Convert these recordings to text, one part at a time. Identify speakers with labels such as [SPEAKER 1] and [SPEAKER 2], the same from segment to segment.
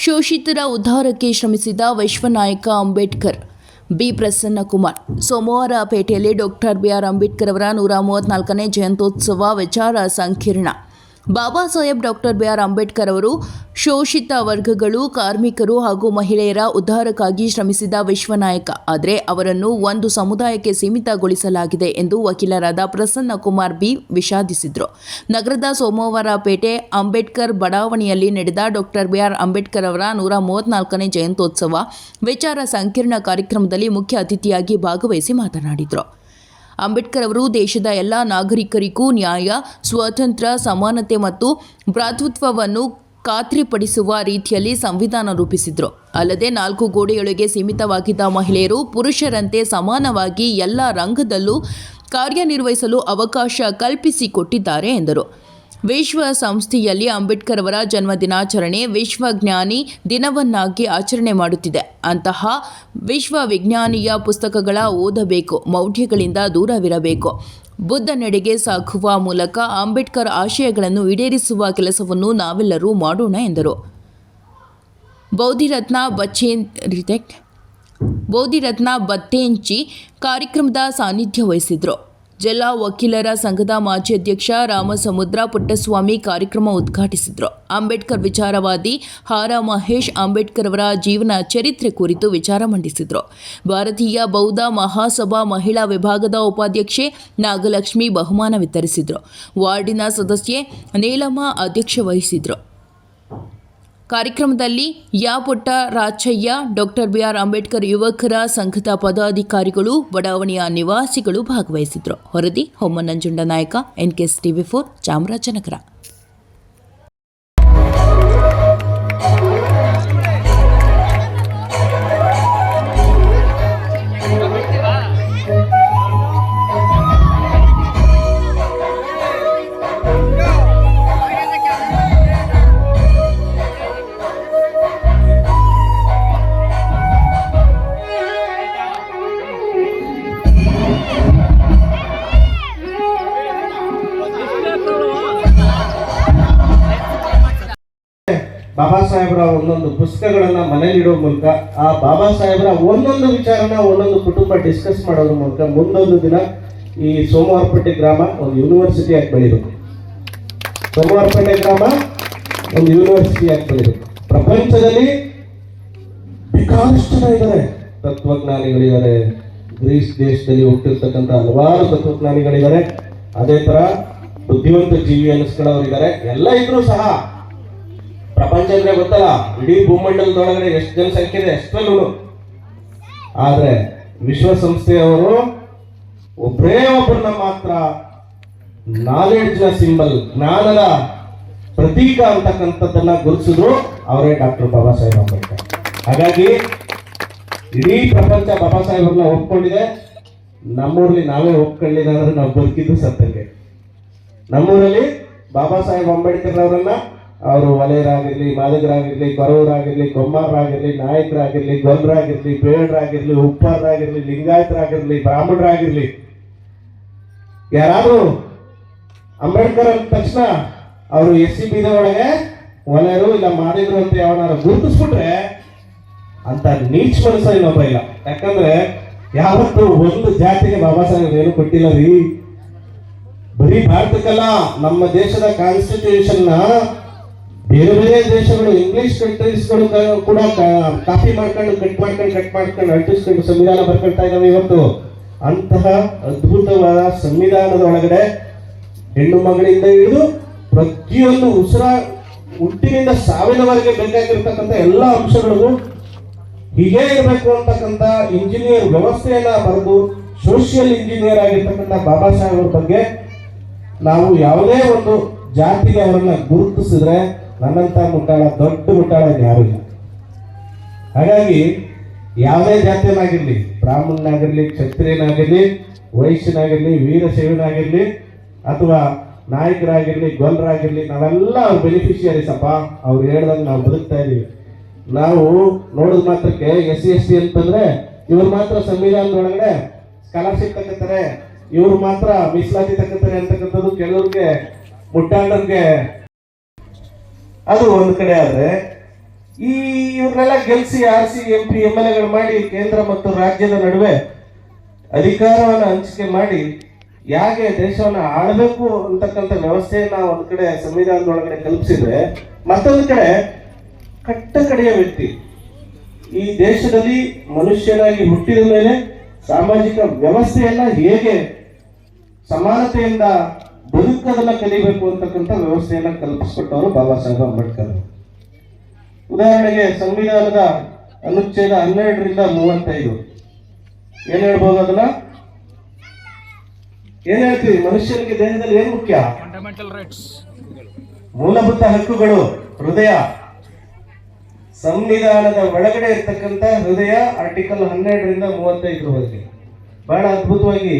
[SPEAKER 1] ಶೋಷಿತರ ಉದ್ಧಾರಕ್ಕೆ ಶ್ರಮಿಸಿದ ವಿಶ್ವನಾಯಕ ಅಂಬೇಡ್ಕರ್. ಬಿ. ಪ್ರಸನ್ನಕುಮಾರ್. ಸೋಮವಾರ ಪೇಟೆಯಲ್ಲಿ ಡಾಕ್ಟರ್ ಬಿಆರ್ ಅಂಬೇಡ್ಕರ್ ಅವರ ನೂರ ಮೂವತ್ನಾಲ್ಕನೇ ಜಯಂತ್ಯೋತ್ಸವ ವಿಚಾರ ಸಂಕಿರಣ. ಬಾಬಾ ಸಾಹೇಬ್ ಡಾಕ್ಟರ್ ಬಿಆರ್ ಅಂಬೇಡ್ಕರ್ ಅವರು ಶೋಷಿತ ವರ್ಗಗಳು, ಕಾರ್ಮಿಕರು ಹಾಗೂ ಮಹಿಳೆಯರ ಉದ್ಧಾರಕ್ಕಾಗಿ ಶ್ರಮಿಸಿದ ವಿಶ್ವನಾಯಕ. ಆದರೆ ಅವರನ್ನು ಒಂದು ಸಮುದಾಯಕ್ಕೆ ಸೀಮಿತಗೊಳಿಸಲಾಗಿದೆ ಎಂದು ವಕೀಲರಾದ ಪ್ರಸನ್ನ ಕುಮಾರ್ ಬಿ ವಿಷಾದಿಸಿದರು. ನಗರದ ಸೋಮವಾರಪೇಟೆ ಅಂಬೇಡ್ಕರ್ ಬಡಾವಣೆಯಲ್ಲಿ ನಡೆದ ಡಾಕ್ಟರ್ ಬಿಆರ್ ಅಂಬೇಡ್ಕರ್ ಅವರ ನೂರ ಮೂವತ್ನಾಲ್ಕನೇ ಜಯಂತ್ಯೋತ್ಸವ ವಿಚಾರ ಸಂಕಿರಣ ಕಾರ್ಯಕ್ರಮದಲ್ಲಿ ಮುಖ್ಯ ಅತಿಥಿಯಾಗಿ ಭಾಗವಹಿಸಿ ಮಾತನಾಡಿದರು. ಅಂಬೇಡ್ಕರ್ ಅವರು ದೇಶದ ಎಲ್ಲ ನಾಗರಿಕರಿಗೂ ನ್ಯಾಯ, ಸ್ವಾತಂತ್ರ್ಯ, ಸಮಾನತೆ ಮತ್ತು ಭ್ರಾತೃತ್ವವನ್ನು ಖಾತ್ರಿಪಡಿಸುವ ರೀತಿಯಲ್ಲಿ ಸಂವಿಧಾನ ರೂಪಿಸಿದ್ರು. ಅಲ್ಲದೆ ನಾಲ್ಕು ಗೋಡೆಯೊಳಗೆ ಸೀಮಿತವಾಗಿದ್ದ ಮಹಿಳೆಯರು ಪುರುಷರಂತೆ ಸಮಾನವಾಗಿ ಎಲ್ಲ ರಂಗದಲ್ಲೂ ಕಾರ್ಯನಿರ್ವಹಿಸಲು ಅವಕಾಶ ಕಲ್ಪಿಸಿಕೊಟ್ಟಿದ್ದಾರೆ ಎಂದರು. ವಿಶ್ವಸಂಸ್ಥೆಯಲ್ಲಿ ಅಂಬೇಡ್ಕರ್ ಅವರ ಜನ್ಮ ದಿನಾಚರಣೆ ವಿಶ್ವಜ್ಞಾನಿ ದಿನವನ್ನಾಗಿ ಆಚರಣೆ ಮಾಡುತ್ತಿದೆ. ಅಂತಹ ವಿಶ್ವ ವಿಜ್ಞಾನಿಯ ಪುಸ್ತಕಗಳ ಓದಬೇಕು, ಮೌಢ್ಯಗಳಿಂದ ದೂರವಿರಬೇಕು. ಬುದ್ಧ ನಡೆಗೆ ಸಾಗುವ ಮೂಲಕ ಅಂಬೇಡ್ಕರ್ ಆಶಯಗಳನ್ನು ಈಡೇರಿಸುವ ಕೆಲಸವನ್ನು ನಾವೆಲ್ಲರೂ ಮಾಡೋಣ, ಎಂದರು. ಬೌದ್ಧಿರತ್ನ ಬಚ್ಚೇನ್ ಬೌದ್ಧಿರತ್ನ ಬತ್ತೇಂಚಿ ಕಾರ್ಯಕ್ರಮದ ಸಾನ್ನಿಧ್ಯ ವಹಿಸಿದ್ರು. ಜಿಲ್ಲಾ ವಕೀಲರ ಸಂಘದ ಮಾಜಿ ಅಧ್ಯಕ್ಷ ರಾಮಸಮುದ್ರ ಪುಟ್ಟಸ್ವಾಮಿ ಕಾರ್ಯಕ್ರಮ ಉದ್ಘಾಟಿಸಿದರು. ಅಂಬೇಡ್ಕರ್ ವಿಚಾರವಾದಿ ಹಾರ ಮಹೇಶ್ ಅಂಬೇಡ್ಕರ್ ಅವರ ಜೀವನ ಚರಿತ್ರೆ ಕುರಿತು ವಿಚಾರ ಮಂಡಿಸಿದರು. ಭಾರತೀಯ ಬೌದ್ಧ ಮಹಾಸಭಾ ಮಹಿಳಾ ವಿಭಾಗದ ಉಪಾಧ್ಯಕ್ಷೆ ನಾಗಲಕ್ಷ್ಮಿ ಬಹುಮಾನ ವಿತರಿಸಿದರು. ವಾರ್ಡಿನ ಸದಸ್ಯೆ ನೀಲಮ್ಮ ಅಧ್ಯಕ್ಷ ವಹಿಸಿದ್ರು. ಕಾರ್ಯಕ್ರಮದಲ್ಲಿ ಯಾಪುಟ್ಟ ರಾಚಯ್ಯ, ಡಾಕ್ಟರ್ ಬಿಆರ್ ಅಂಬೇಡ್ಕರ್ ಯುವಕರ ಸಂಘದ ಪದಾಧಿಕಾರಿಗಳು, ಬಡಾವಣೆಯ ನಿವಾಸಿಗಳು ಭಾಗವಹಿಸಿದ್ರು ಹೊರದಿ Hommananjunda Nayaka NKS TV four Chamarajanagar.
[SPEAKER 2] Baba ಸಾಹೇಬರ ಒಂದೊಂದು ಪುಸ್ತಕಗಳನ್ನು ಮನೇಲಿಡೋ ಮೂಲಕ, ಆ ಬಾಬಾ ಸಾಹೇಬರ ಒಂದೊಂದು ವಿಚಾರನ ಒಂದೊಂದು ಕುಟುಂಬ ಡಿಸ್ಕಸ್ ಮಾಡೋದ್ರ ಮೂಲಕ ಮುಂದೊಂದು ದಿನ ಈ ಸೋಮವಾರಪೇಟೆ ಗ್ರಾಮ ಒಂದು ಯೂನಿವರ್ಸಿಟಿ ಆಗಿ ಬೆಳಿಬೇಕು. ಸೋಮವಾರಪೇಟೆ ಗ್ರಾಮ ಒಂದು ಯೂನಿವರ್ಸಿಟಿ ಆಗಿ ಬೆಳಿಬೇಕು. ಪ್ರಪಂಚದಲ್ಲಿ ಬೇಕಾದಷ್ಟು ಜನ ಇದ್ದಾರೆ. ತತ್ವಜ್ಞಾನಿಗಳಿದ್ದಾರೆ. ಗ್ರೀಸ್ ದೇಶದಲ್ಲಿ ಹುಟ್ಟಿರ್ತಕ್ಕಂಥ ಹಲವಾರು ತತ್ವಜ್ಞಾನಿಗಳಿದ್ದಾರೆ. ಅದೇ ಥರ ಬುದ್ಧಿವಂತ ಜೀವಿ ಅನ್ನಿಸ್ಕೊಳ್ಳೋರಿದ್ದಾರೆ ಎಲ್ಲ ಇದ್ರೂ ಸಹ ಪ್ರಪಂಚ ಅಂದ್ರೆ ಗೊತ್ತಲ್ಲ? ಇಡೀ ಭೂಮಂಡಲದೊಳಗಡೆ ಎಷ್ಟು ಜನಸಂಖ್ಯೆ ಇದೆ ಎಷ್ಟಲ್ಲೂ ಆದ್ರೆ ವಿಶ್ವಸಂಸ್ಥೆಯವರು ಒಬ್ಬರೇ ಒಬ್ಬರನ್ನ ಮಾತ್ರ ನಾಲೆಡ್ಜ್ನ ಸಿಂಬಲ್ ಜ್ಞಾನದ ಪ್ರತೀಕ ಅಂತಕ್ಕಂಥದ್ದನ್ನ ಗುರುತಿಸಿದ್ರು ಅವರೇ ಡಾಕ್ಟರ್ ಬಾಬಾ ಸಾಹೇಬ್ ಅಂಬೇಡ್ಕರ್. ಹಾಗಾಗಿ ಇಡೀ ಪ್ರಪಂಚ ಬಾಬಾ ಸಾಹೇಬ್ರನ್ನ ಒಪ್ಕೊಂಡಿದೆ. ನಮ್ಮೂರಲ್ಲಿ ನಾವೇ ಒಪ್ಕೊಳ್ಳಿಲ್ಲ ಅಂದ್ರೆ ನಾವು ಬದುಕಿದ್ದು ಸತ್ಯಕ್ಕೆ. ನಮ್ಮೂರಲ್ಲಿ ಬಾಬಾ ಸಾಹೇಬ್ ಅಂಬೇಡ್ಕರ್ ಅವರನ್ನ ಅವರು ವಲಯರಾಗಿರ್ಲಿ ಮಾದಕರಾಗಿರ್ಲಿ ಕೊರವರಾಗಿರ್ಲಿ ಕೊಮ್ಮಾರರಾಗಿರ್ಲಿ, ನಾಯಕರಾಗಿರ್ಲಿ ಬೇಡರಾಗಿರಲಿ ಬೇಡರಾಗಿರ್ಲಿ ಉಪ್ಪಾರರಾಗಿರ್ಲಿ ಲಿಂಗಾಯತರಾಗಿರ್ಲಿ, ಬ್ರಾಹ್ಮಣರಾಗಿರ್ಲಿ. ಯಾರಾದ್ರೂ ಅಂಬೇಡ್ಕರ್ ಅಂದ ತಕ್ಷಣ ಅವರು ಎಸ್ ಸಿ ಬಿದ ಒಳಗೆ ವಲಯರು ಇಲ್ಲ ಮಾದಿಗರು ಅಂತ ಯಾವನಾರು ಗುರುತಿಸ್ಬಿಟ್ರೆ ಅಂತ ನೀಚ್ ಮನಸ್ಸ ಇನ್ನೊಬ್ಬ ಇಲ್ಲ. ಯಾಕಂದ್ರೆ ಯಾವತ್ತು ಒಂದು ಜಾತಿಗೆ ಬಾಬಾ ಸಾಹೇಬ್ ಏನು ಕೊಟ್ಟಿಲ್ಲ ರೀ. ಬರೀ ಭಾರತಕ್ಕಲ್ಲ, ನಮ್ಮ ದೇಶದ ಕಾನ್ಸ್ಟಿಟ್ಯೂಷನ್ನ ಬೇರೆ ಬೇರೆ ದೇಶಗಳು ಇಂಗ್ಲಿಷ್ ಕಂಟ್ರೀಸ್ಗಳು ಕೂಡ ಕಾಪಿ ಮಾಡ್ಕೊಂಡು ಕಟ್ ಮಾಡ್ಕೊಂಡು ಕಟ್ ಮಾಡ್ಕೊಂಡು ಅಂಟಿಸ್ಕೊಂಡು ಸಂವಿಧಾನ ಬರ್ಕೊಳ್ತಾ ಇದ್ದಾವೆ ಇವತ್ತು. ಅಂತಹ ಅದ್ಭುತವಾದ ಸಂವಿಧಾನದ ಒಳಗಡೆ ಹೆಣ್ಣು ಮಗಳಿಂದ ಹಿಡಿದು ಪ್ರತಿಯೊಂದು ಉಸಿರ ಹುಟ್ಟಿನಿಂದ ಸಾವಿನವರೆಗೆ ಬೇಕಾಗಿರ್ತಕ್ಕಂಥ ಎಲ್ಲ ಅಂಶಗಳಿಗೂ ಹೀಗೆ ಇರಬೇಕು ಅಂತಕ್ಕಂಥ ಇಂಜಿನಿಯರ್ ವ್ಯವಸ್ಥೆಯನ್ನ ಬರೆದು ಸೋಷಿಯಲ್ ಇಂಜಿನಿಯರ್ ಆಗಿರ್ತಕ್ಕಂಥ ಬಾಬಾ ಸಾಹೇಬ್ ಬಗ್ಗೆ ನಾವು ಯಾವುದೇ ಒಂದು ಜಾತಿಗೆ ಅವರನ್ನ ಗುರುತಿಸಿದ್ರೆ ನನ್ನಂತ ಮುಟ್ಟಾಳ, ದೊಡ್ಡ ಮುಟ್ಟಾಳ ಯಾರು ಇಲ್ಲ. ಹಾಗಾಗಿ ಯಾವುದೇ ಜಾತಿಯನ್ನಾಗಿರ್ಲಿ, ಬ್ರಾಹ್ಮಣನಾಗಿರ್ಲಿ, ಕ್ಷತ್ರಿಯನಾಗಿರ್ಲಿ, ವೈಶ್ಯನಾಗಿರ್ಲಿ, ವೀರಶೈವನಾಗಿರ್ಲಿ, ಅಥವಾ ನಾಯಕರಾಗಿರ್ಲಿ ಗೊಲ್ಲರಾಗಿರ್ಲಿ ನಾವೆಲ್ಲ ಅವ್ರ ಬೆನಿಫಿಷಿಯರೀಸ್ ಅಪ್ಪ. ಅವ್ರು ಹೇಳ್ದಂಗೆ ನಾವು ಬದುಕ್ತಾ ಇದೀವಿ ನಾವು ನೋಡಿದ ಮಾತ್ರಕ್ಕೆ ಎಸ್ ಸಿ ಎಸ್ ಟಿ ಅಂತಂದ್ರೆ ಇವ್ರು ಮಾತ್ರ ಸಂವಿಧಾನದೊಳಗಡೆ ಸ್ಕಾಲರ್ಶಿಪ್ ತಗೋತಾರೆ. ಇವ್ರು ಮಾತ್ರ ಮೀಸಲಾತಿ ತಗೋತಾರೆ ಅಂತಕ್ಕಂಥದ್ದು ಕೆಲವ್ರಿಗೆ ಮುಟ್ಟಾಂಡರ್ಗೆ ಅದು ಒಂದು ಕಡೆ ಆದ್ರೆ ಈ ಇವ್ರನ್ನೆಲ್ಲ ಗೆಲ್ಸಿ, ಆರಿಸಿ ಎಂ ಪಿ ಎಂ ಎಲ್ ಎಗಳು ಮಾಡಿ ಕೇಂದ್ರ ಮತ್ತು ರಾಜ್ಯದ ನಡುವೆ ಅಧಿಕಾರವನ್ನು ಹಂಚಿಕೆ ಮಾಡಿ ಯಾಕೆ ದೇಶವನ್ನು ಆಳಬೇಕು ಅಂತಕ್ಕಂಥ ವ್ಯವಸ್ಥೆಯನ್ನ ಒಂದು ಕಡೆ ಸಂವಿಧಾನದೊಳಗಡೆ ಕಲ್ಪಿಸಿದ್ರೆ ಮತ್ತೊಂದು ಕಡೆ ಕಟ್ಟ ಕಡೆಯ ವ್ಯಕ್ತಿ. ಈ ದೇಶದಲ್ಲಿ ಮನುಷ್ಯನಾಗಿ ಹುಟ್ಟಿದ ಮೇಲೆ ಸಾಮಾಜಿಕ ವ್ಯವಸ್ಥೆಯನ್ನ ಹೇಗೆ ಸಮಾನತೆಯಿಂದ ಬದುಕೋದನ್ನ ಕಲಿಬೇಕು ಅಂತಕ್ಕಂಥ ವ್ಯವಸ್ಥೆಯನ್ನ ಕಲ್ಪಿಸಿಕೊಟ್ಟವರು ಬಾಬಾ ಸಾಹೇಬ್ ಅಂಬೇಡ್ಕರ್. ಉದಾಹರಣೆಗೆ ಸಂವಿಧಾನದ ಅನುಚ್ಛೇದ ಹನ್ನೆರಡರಿಂದ ಮೂವತ್ತೈದು. ಏನ್ ಹೇಳ್ಬೋದು ಅದನ್ನ? ಏನ್ ಹೇಳ್ತೀವಿ ಮನುಷ್ಯನಿಗೆ ದೇಹದಲ್ಲಿ ಏನ್ ಮುಖ್ಯ. ಮೂಲಭೂತ ಹಕ್ಕುಗಳು ಹೃದಯ. ಸಂವಿಧಾನದ ಒಳಗಡೆ ಇರ್ತಕ್ಕಂಥ ಹೃದಯ ಆರ್ಟಿಕಲ್ ಹನ್ನೆರಡರಿಂದ ಮೂವತ್ತೈದು ಬಹಳ ಅದ್ಭುತವಾಗಿ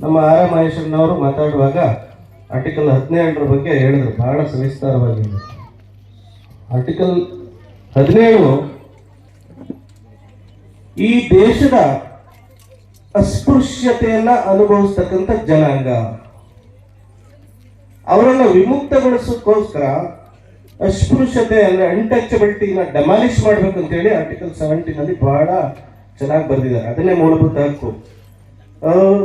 [SPEAKER 2] ನಮ್ಮ ಆರ ಮಹೇಶ್ವರನವರು ಮಾತಾಡುವಾಗ ಆರ್ಟಿಕಲ್ ಹದಿನೇಳರ ಬಗ್ಗೆ ಹೇಳಿದ್ರು. ಬಹಳ ಸವಿಸ್ತಾರವಾಗಿ ಆರ್ಟಿಕಲ್ ಹದಿನೇಳು, ಈ ದೇಶದ ಅಸ್ಪೃಶ್ಯತೆಯನ್ನ ಅನುಭವಿಸ್ತಕ್ಕಂಥ ಜನಾಂಗ. ಅವರನ್ನ ವಿಮುಕ್ತಗೊಳಿಸೋಕ್ಕೋಸ್ಕರ ಅಸ್ಪೃಶ್ಯತೆ ಅಂದ್ರೆ ಅನ್ಟಚಬಿಲಿಟಿನ ಡೆಮಾಲಿಷ್ ಮಾಡ್ಬೇಕಂತೇಳಿ ಆರ್ಟಿಕಲ್ ಸೆವೆಂಟೀನ್ ಅಲ್ಲಿ ಬಹಳ ಚೆನ್ನಾಗಿ ಬರೆದಿದ್ದಾರೆ. ಅದನ್ನೇ ಮೂಲಭೂತ ಹಕ್ಕು.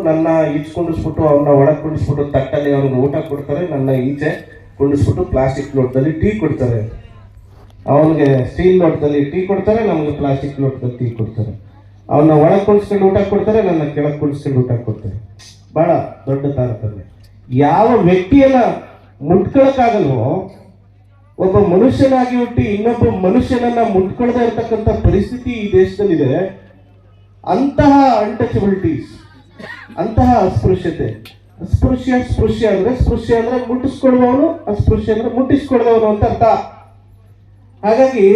[SPEAKER 2] ನನ್ನ ಈಚ್ ಕುಂಡಿಸ್ಬಿಟ್ಟು ಅವನ್ನ ಒಳಗೆ ಕುಂಡಿಸ್ಬಿಟ್ಟು ತಟ್ಟಲ್ಲಿ ಅವ್ರಿಗೆ ಊಟ ಕೊಡ್ತಾರೆ, ನನ್ನ ಈಚೆ ಕುಂಡಿಸ್ಬಿಟ್ಟು ಪ್ಲಾಸ್ಟಿಕ್ ಲೋಟದಲ್ಲಿ ಟೀ ಕೊಡ್ತಾರೆ. ಅವನಿಗೆ ಸ್ಟೀಲ್ ಲೋಟದಲ್ಲಿ ಟೀ ಕೊಡ್ತಾರೆ, ನಮಗೆ ಪ್ಲಾಸ್ಟಿಕ್ ಲೋಟದಲ್ಲಿ ಟೀ ಕೊಡ್ತಾರೆ. ಅವನ್ನ ಒಳಗೆ ಕುಣಿಸ್ಕೊಂಡು ಊಟ ಕೊಡ್ತಾರೆ, ನನ್ನ ಕೆಳಗೆ ಕುಣಿಸ್ಕೊಂಡು ಊಟ ಕೊಡ್ತಾರೆ. ಬಹಳ ದೊಡ್ಡ ತಾರತಮ್ಯ. ಯಾವ ವ್ಯಕ್ತಿಯನ್ನ ಮುಟ್ಕೊಳಕ್ಕಾಗಲ್ವೋ, ಒಬ್ಬ ಮನುಷ್ಯನಾಗಿ ಹುಟ್ಟಿ ಇನ್ನೊಬ್ಬ ಮನುಷ್ಯನನ್ನ ಮುಟ್ಕೊಳ್ದೇ ಇರತಕ್ಕಂಥ ಪರಿಸ್ಥಿತಿ ಈ ದೇಶದಲ್ಲಿದೆ. ಅಂತಹ ಅನ್ಟಚಬಿಲಿಟೀಸ್ ಅಂತಹ ಅಸ್ಪೃಶ್ಯತೆ. ಅಸ್ಪೃಶ್ಯ, ಸ್ಪೃಶ್ಯ ಅಂದ್ರೆ ಸ್ಪೃಶ್ಯ ಅಂದ್ರೆ ಮುಟ್ಟಿಸ್ಕೊಳ್ಬವನು ಅಸ್ಪೃಶ್ಯ ಅಂದ್ರೆ ಮುಟ್ಟಿಸ್ಕೊಳ್ದವನು ಅಂತ ಅರ್ಥ. ಹಾಗಾಗಿ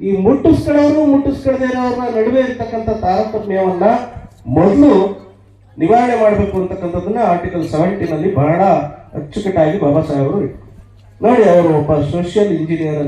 [SPEAKER 2] ಈ ಮುಟ್ಟಿಸ್ಕೊಳ್ಳೋರು, ಮುಟ್ಟಿಸ್ಕೊಳ್ಳದೇ ಇರೋರನ್ನ ನಡುವೆ ಇರ್ತಕ್ಕಂಥ ತಾರತಮ್ಯವನ್ನ ಮೊದಲು ನಿವಾರಣೆ ಮಾಡಬೇಕು ಅಂತಕ್ಕಂಥದ್ದನ್ನ ಆರ್ಟಿಕಲ್ ಸೆವೆಂಟೀನ್ ಅಲ್ಲಿ ಬಹಳ ಅಚ್ಚುಕಟ್ಟಾಗಿ ಬಾಬಾ ಸಾಹೇಬರು ನೋಡಿ ಅವರು ಒಬ್ಬ ಸೋಷಿಯಲ್ ಇಂಜಿನಿಯರ್